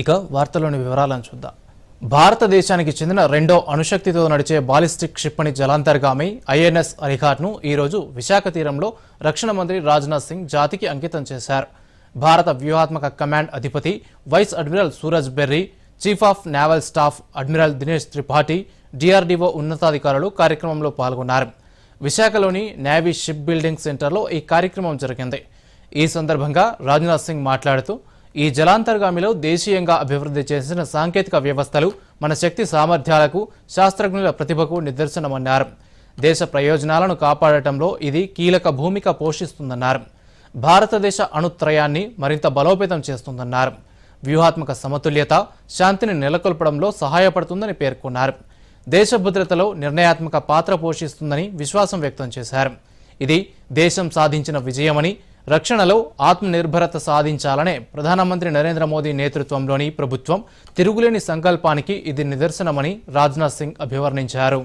ఇక వార్తలోని వివరాలను చూద్దాం. భారతదేశానికి చెందిన రెండో అణుశక్తితో నడిచే బాలిస్టిక్ క్షిపణి జలాంతర్గామి ఐఎన్ఎస్ అరిఘాట్ను ఈరోజు విశాఖ తీరంలో రక్షణ మంత్రి రాజ్నాథ్ సింగ్ జాతికి అంకితం చేశారు. భారత వ్యూహాత్మక కమాండ్ అధిపతి vice admiral Suraj Berry chief of naval staff admiral Dinesh Tripathi DRDO ఉన్నతాధికారులు కార్యక్రమంలో పాల్గొన్నారు. విశాఖలోని నేవీ షిప్ బిల్డింగ్ సెంటర్లో ఈ కార్యక్రమం జరిగింది. ఈ సందర్భంగా రాజ్నాథ్ సింగ్ మాట్లాడుతూ ఈ జలాంతర్గామిలో దేశీయంగా అభివృద్ధి చేసిన సాంకేతిక వ్యవస్థలు మన శక్తి సామర్థ్యాలకు శాస్త్రజ్ఞుల ప్రతిభకు నిదర్శనమన్నారు. దేశ ప్రయోజనాలను కాపాడటంలో ఇది కీలక భూమిక పోషిస్తుందన్నారు. భారతదేశ అణుత్రయాన్ని మరింత బలోపేతం చేస్తుందన్నారు. వ్యూహాత్మక సమతుల్యత శాంతిని నెలకొల్పడంలో సహాయపడుతుందని పేర్కొన్నారు. దేశ భద్రతలో నిర్ణయాత్మక పాత్ర పోషిస్తుందని విశ్వాసం వ్యక్తం చేశారు. ఇది దేశం సాధించిన విజయమని రక్షణలో ఆత్మనిర్భరత సాధించాలనే ప్రధానమంత్రి నరేంద్ర మోదీ నేతృత్వంలోని ప్రభుత్వం తిరుగులేని సంకల్పానికి ఇది నిదర్శనమని రాజ్నాథ్ సింగ్ అభివర్ణించారు.